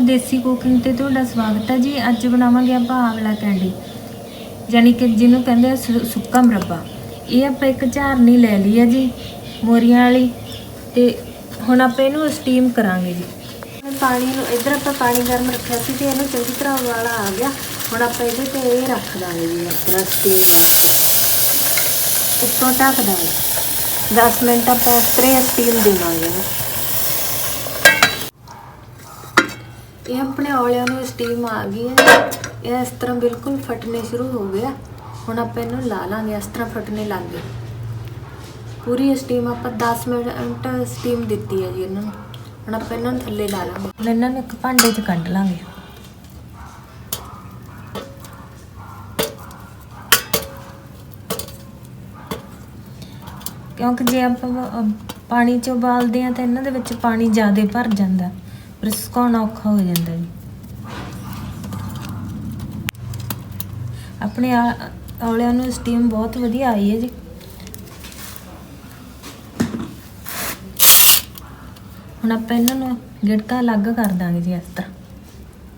ਦੇਸੀ cooking ਤੇ ਤੁਹਾਡਾ ਸਵਾਗਤ ਹੈ ਜੀ। ਅੱਜ ਬਣਾਵਾਂਗੇ ਆਪਾਂ ਆਵਲਾ ਕੈਂਡੀ। ਯਾਨੀ ਕਿ ਜਿਹਨੂੰ ਕਹਿੰਦੇ ਆ ਸੁ- ਸੁੱਕਾ ਮੁਰੱਬਾ। ਇਹ ਆਪਾਂ ਇੱਕ ਝਾਰਨੀ ਲੈ ਲਈ ਹੈ ਜੀ, ਮੋਰੀਆਂ ਵਾਲੀ। ਤੇ ਹੁਣ ਆਪਾਂ ਇਹਨੂੰ ਸਟੀਮ ਕਰਾਂਗੇ ਜੀ। ਹੁਣ ਪਾਣੀ ਨੂੰ ਇੱਧਰ ਆਪਾਂ ਪਾਣੀ ਗਰਮ ਰੱਖਿਆ ਸੀ ਤੇ ਇਹਨੂੰ ਚੰਗੀ ਤਰ੍ਹਾਂ ਉਬਾਲਾ ਆ ਗਿਆ। ਹੁਣ ਆਪਾਂ ਇਹਦੇ ਤੇ ਇਹ ਰੱਖ ਦਾਂਗੇ ਜੀ, ਆਪਣਾ ਸਟੀਮ ਉੱਤੋਂ ਢੱਕ ਦਾਂਗੇ। 10 ਮਿੰਟ ਆਪਾਂ ਇਸ ਤਰ੍ਹਾਂ ਸਟੀਮ ਦੇਵਾਂਗੇ ਇਹਨੂੰ। ਇਹ ਆਪਣੇ ਔਲਿਆਂ ਨੂੰ ਸਟੀਮ ਆ ਗਈ ਹੈ। ਇਹ ਇਸ ਤਰ੍ਹਾਂ ਬਿਲਕੁਲ ਫਟਨੇ ਸ਼ੁਰੂ ਹੋ ਗਿਆ ਹੁਣ ਆਪਾਂ ਇਹਨੂੰ ਲਾ ਲਾਂਗੇ, ਇਸ ਤਰ੍ਹਾਂ ਫਟਨੇ ਲੱਗ ਗਏ। ਪੂਰੀ ਸਟੀਮ ਆਪਾਂ 10 ਮਿੰਟ ਸਟੀਮ ਦਿੱਤੀ ਹੈ ਜੀ ਇਹਨਾਂ ਨੂੰ। ਹੁਣ ਆਪਾਂ ਇਹਨਾਂ ਨੂੰ ਥੱਲੇ ਲਾ ਲਾਂਗੇ। ਹੁਣ ਇਹਨਾਂ ਨੂੰ ਇੱਕ ਭਾਂਡੇ 'ਚ ਕੱਢ ਲਾਂਗੇ। ਕਿਉਂਕਿ ਜੇ ਆਪਾਂ ਪਾਣੀ 'ਚ ਉਬਾਲਦੇ ਆ ਤਾਂ ਇਹਨਾਂ ਦੇ ਵਿੱਚ ਪਾਣੀ ਜ਼ਿਆਦਾ ਭਰ ਜਾਂਦਾ। ਫਿਰ ਸੁਕਾਉਣਾ ਔਖਾ ਹੋ ਜਾਂਦਾ ਜੀ? ਆਪਣੇ ਆ- ਔਲਿਆਂ ਨੂੰ ਸਟੀਮ ਬਹੁਤ ਵਧੀਆ ਆਈ ਹੈ ਜੀ। ਹੁਣ ਆਪਾਂ ਇਹਨਾਂ ਨੂੰ ਗਿੜਕਾ ਅਲੱਗ ਕਰ ਦਾਂਗੇ ਜੀ ਇਸ ਤਰ੍ਹਾਂ।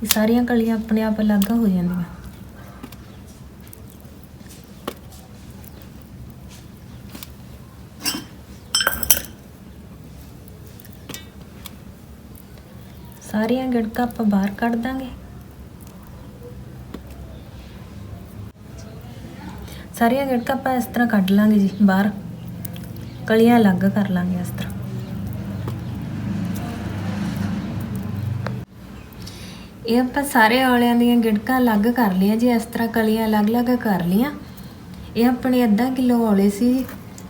ਇਹ ਸਾਰੀਆਂ ਕਲੀਆਂ ਆਪਣੇ ਆਪ ਅਲੱਗ ਹੋ ਜਾਂਦੀਆਂ। ਸਾਰੀਆਂ ਗਿੜਕਾਂ ਆਪਾਂ ਬਾਹਰ ਕੱਢ ਦਾਂਗੇ। ਸਾਰੀਆਂ ਗਿੜਕਾਂ ਆਪਾਂ ਇਸ ਤਰ੍ਹਾਂ ਕੱਢ ਲਾਂਗੇ ਜੀ, ਬਾਹਰ। ਕਲੀਆਂ ਅਲੱਗ ਕਰ ਲਾਂਗੇ ਇਸ ਤਰ੍ਹਾਂ। ਇਹ ਆਪਾਂ ਸਾਰੇ ਔਲਿਆਂ ਦੀਆਂ ਗਿੜਕਾਂ ਅਲੱਗ ਕਰ ਲਈਆਂ ਜੀ, ਇਸ ਤਰ੍ਹਾਂ ਕਲੀਆਂ ਅਲੱਗ-ਅਲੱਗ ਕਰ ਲਈਆਂ। ਇਹ ਆਪਣੇ ਅੱਧਾ ਕਿਲੋ ਔਲੇ ਸੀ ਜੀ,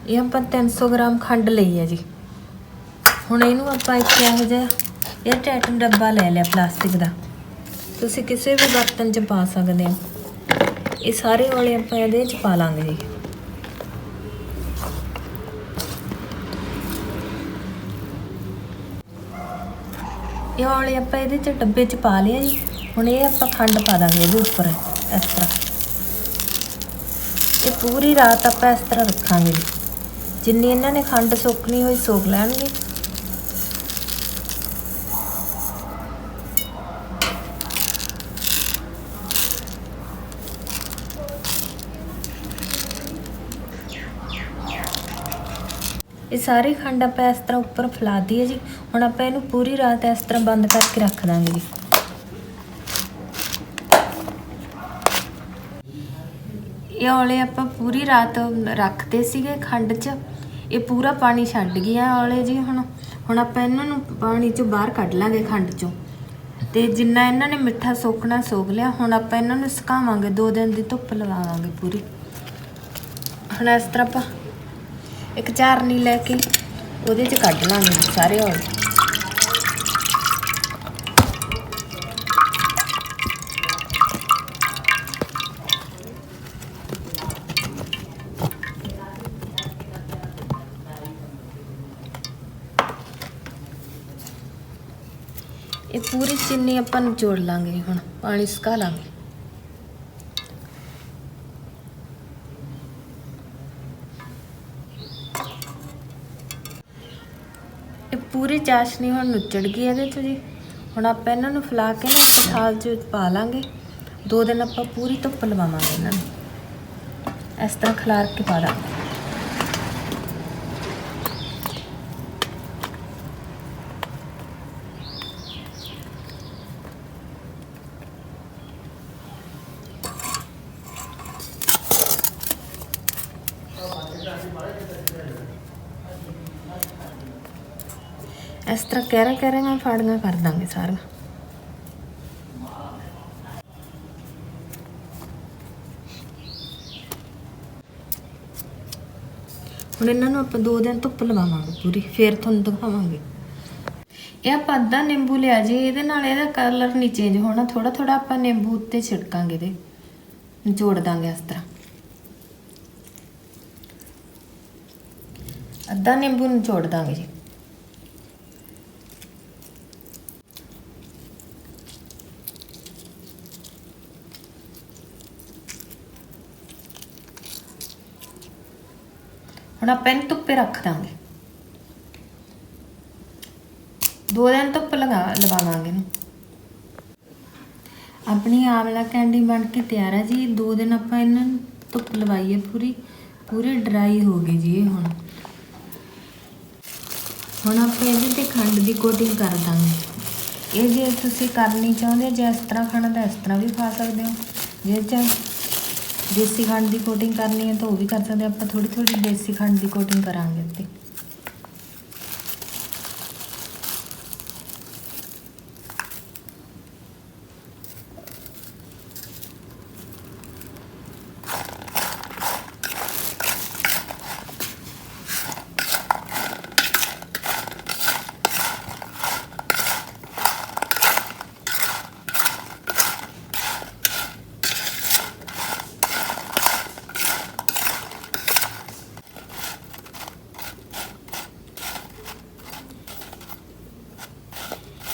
ਇਹ ਆਪਾਂ 300 ਗ੍ਰਾਮ ਖੰਡ ਲਈ ਹੈ ਜੀ। ਹੁਣ ਇਹਨੂੰ ਆਪਾਂ ਇੱਕ ਇਹੋ ਜਿਹਾ ਇਹ ਟੈਟਨ ਡੱਬਾ ਲੈ ਲਿਆ ਪਲਾਸਟਿਕ ਦਾ। ਤੁਸੀਂ ਕਿਸੇ ਵੀ ਬਰਤਨ 'ਚ ਪਾ ਸਕਦੇ ਹੋ। ਇਹ ਸਾਰੇ ਔਲੇ ਆਪਾਂ ਇਹਦੇ 'ਚ ਪਾ ਲਾਂਗੇ ਜੀ। ਇਹ ਔਲੇ ਆਪਾਂ ਇਹਦੇ 'ਚ ਡੱਬੇ 'ਚ ਪਾ ਲਿਆ ਜੀ। ਹੁਣ ਇਹ ਆਪਾਂ ਖੰਡ ਪਾ ਦਾਂਗੇ ਇਹਦੇ ਉੱਪਰ, ਇਸ ਤਰ੍ਹਾਂ। ਇਹ ਪੂਰੀ ਰਾਤ ਆਪਾਂ ਇਸ ਤਰ੍ਹਾਂ ਰੱਖਾਂਗੇ ਜੀ। ਜਿੰਨੀ ਇਹਨਾਂ ਨੇ ਖੰਡ ਸੁੱਕਣੀ ਹੋਈ ਸੋਕ ਲੈਣਗੇ। ਇਹ ਸਾਰੇ ਖੰਡ ਆਪਾਂ ਇਸ ਤਰ੍ਹਾਂ ਉੱਪਰ ਫੈਲਾ ਦਈਏ ਜੀ। ਹੁਣ ਆਪਾਂ ਇਹਨੂੰ ਪੂਰੀ ਰਾਤ ਇਸ ਤਰ੍ਹਾਂ ਬੰਦ ਕਰਕੇ ਰੱਖ ਦਾਂਗੇ ਜੀ। ਇਹ ਔਲੇ ਆਪਾਂ ਪੂਰੀ ਰਾਤ ਰੱਖਦੇ ਸੀਗੇ ਖੰਡ 'ਚ। ਇਹ ਪੂਰਾ ਪਾਣੀ ਛੱਡ ਗਿਆ ਔਲੇ ਜੀ ਹੁਣ। ਹੁਣ ਆਪਾਂ ਇਹਨਾਂ ਨੂੰ ਪਾਣੀ 'ਚੋਂ ਬਾਹਰ ਕੱਢ ਲਾਂਗੇ ਖੰਡ 'ਚੋਂ। ਤੇ ਜਿੰਨਾ ਇਹਨਾਂ ਨੇ ਮਿੱਠਾ ਸੋਕਣਾ ਸੋਕ ਲਿਆ, ਹੁਣ ਆਪਾਂ ਇਹਨਾਂ ਨੂੰ ਸੁਕਾਵਾਂਗੇ, ਦੋ ਦਿਨ ਦੀ ਧੁੱਪ ਲਵਾਵਾਂਗੇ ਪੂਰੀ। ਹੁਣ ਇਸ ਤਰ੍ਹਾਂ ਆਪਾਂ ਇੱਕ ਝਾਰਨੀ ਲੈ ਕੇ, ਉਹਦੇ 'ਚ ਕੱਢ ਲਾਂਗੇ ਸਾਰੇ ਔਲੇ ਇਹ ਪੂਰੀ ਚੀਨੀ ਆਪਾਂ ਨਿਚੋੜ ਲਾਂਗੇ ਹੁਣ, ਪਾਣੀ ਸੁਕਾ ਲਾਂਗੇ ਇਹ ਪੂਰੀ ਚਾਸ਼ਨੀ ਹੁਣ ਨੁੱਚੜ ਗਈ ਇਹਦੇ ਚ ਜੀ। ਹੁਣ ਆਪਾਂ ਇਹਨਾਂ ਨੂੰ ਫਲਾ ਕੇ ਨਾ ਥਾਲ 'ਚ ਪਾ ਲਾਂਗੇ। ਦੋ ਦਿਨ ਆਪਾਂ ਪੂਰੀ ਧੁੱਪ ਲਵਾਵਾਂਗੇ ਇਹਨਾਂ ਨੂੰ। ਇਸ ਤਰ੍ਹਾਂ ਖਲਾਰ ਕੇ ਪਾ ਦਾਂਗੇ। ਇਸ ਤਰ੍ਹਾਂ ਕਹਿਰਾ ਕਹਿਰਾ ਫਾੜੀਆਂ ਕਰ ਦਾਂਗੇ ਸਾਰੀਆਂ। ਹੁਣ ਇਹਨਾਂ ਨੂੰ ਆਪਾਂ ਦੋ ਦਿਨ ਧੁੱਪ ਲਵਾਵਾਂਗੇ ਪੂਰੀ, ਫੇਰ ਤੁਹਾਨੂੰ ਦਿਖਾਵਾਂਗੇ। ਇਹ ਆਪਾਂ ਅੱਧਾ ਨਿੰਬੂ ਲਿਆ ਜੀ, ਇਹਦੇ ਨਾਲ ਇਹਦਾ ਕਲਰ ਨਹੀਂ ਚੇਂਜ ਹੋਣਾ ਥੋੜਾ ਥੋੜਾ ਆਪਾਂ ਨਿੰਬੂ ਉੱਤੇ ਛਿੜਕਾਂਗੇ ਇਹਦੇ ਜੋੜ ਦਾਂਗੇ ਇਸ ਤਰ੍ਹਾਂ। ਅੱਧਾ ਨਿੰਬੂ ਨੂੰ ਜੋੜ ਦਾਂਗੇ ਜੀ। ਹੁਣ ਆਪਾਂ ਇਹਨੂੰ ਧੁੱਪੇ ਰੱਖ ਦਾਂਗੇ। ਦੋ ਦਿਨ ਧੁੱਪ ਲਗਾ, ਲਵਾਵਾਂਗੇ ਇਹਨੂੰ। ਆਪਣੀ ਆਵਲਾ ਕੈਂਡੀ ਬਣ ਕੇ ਤਿਆਰ ਹੈ ਜੀ। ਦੋ ਦਿਨ ਆਪਾਂ ਇਹਨਾਂ ਨੂੰ ਧੁੱਪ ਲਵਾਈਏ ਪੂਰੀ। ਪੂਰੀ ਡਰਾਈ ਹੋ ਗਈ ਜੀ ਇਹ ਹੁਣ। ਹੁਣ ਆਪਾਂ ਇਹਦੇ ਤੇ ਖੰਡ ਦੀ ਕੋਟਿੰਗ ਕਰ ਦਾਂਗੇ। ਇਹ ਜੇ ਤੁਸੀਂ ਕਰਨੀ ਚਾਹੁੰਦੇ ਹੋ, ਜੇ ਇਸ ਤਰ੍ਹਾਂ ਖਾਣਾ ਤਾਂ ਇਸ ਤਰ੍ਹਾਂ ਵੀ ਖਾ ਸਕਦੇ ਹੋ। ਜੇ ਚਾਹੇ ਦੇਸੀ ਖੰਡ ਦੀ ਕੋਟਿੰਗ ਕਰਨੀ ਹੈ ਤਾਂ ਉਹ ਵੀ ਕਰ ਸਕਦੇ ਆਪਾਂ ਥੋੜੀ ਥੋੜੀ ਦੇਸੀ ਖੰਡ ਦੀ ਕੋਟਿੰਗ ਕਰਾਂਗੇ ਇੱਥੇ।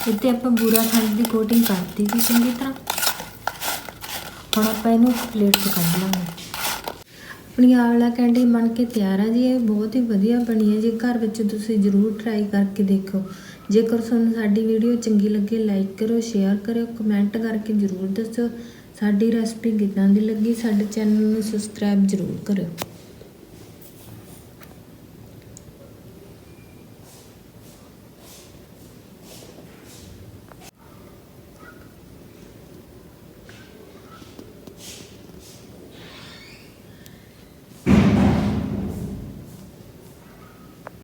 ਇੱਥੇ ਆਪਾਂ ਬੂਰਾ ਖੰਡ ਦੀ ਕੋਟਿੰਗ ਕਰਤੀ ਸੀ ਚੰਗੀ ਤਰ੍ਹਾਂ। ਹੁਣ ਆਪਾਂ ਇਹਨੂੰ ਪਲੇਟ 'ਚ ਕੱਢ ਲਾਂਗੇ। ਆਪਣੀ ਆਵਲਾ ਕੈਂਡੀ ਬਣ ਕੇ ਤਿਆਰ ਆ ਜੀ, ਇਹ ਬਹੁਤ ਹੀ ਵਧੀਆ ਬਣੀ ਹੈ ਜੀ। ਘਰ ਵਿੱਚ ਤੁਸੀਂ ਜ਼ਰੂਰ ਟਰਾਈ ਕਰਕੇ ਦੇਖੋ। ਜੇਕਰ ਤੁਹਾਨੂੰ ਸਾਡੀ ਵੀਡੀਓ ਚੰਗੀ ਲੱਗੇ ਲਾਈਕ ਕਰੋ ਸ਼ੇਅਰ ਕਰਿਓ ਕਮੈਂਟ ਕਰਕੇ ਜ਼ਰੂਰ ਦੱਸੋ। ਸਾਡੀ ਰੈਸਪੀ ਕਿੱਦਾਂ ਦੀ ਲੱਗੀ, ਸਾਡੇ ਚੈਨਲ ਨੂੰ ਸਬਸਕ੍ਰਾਈਬ ਜ਼ਰੂਰ ਕਰਿਓ।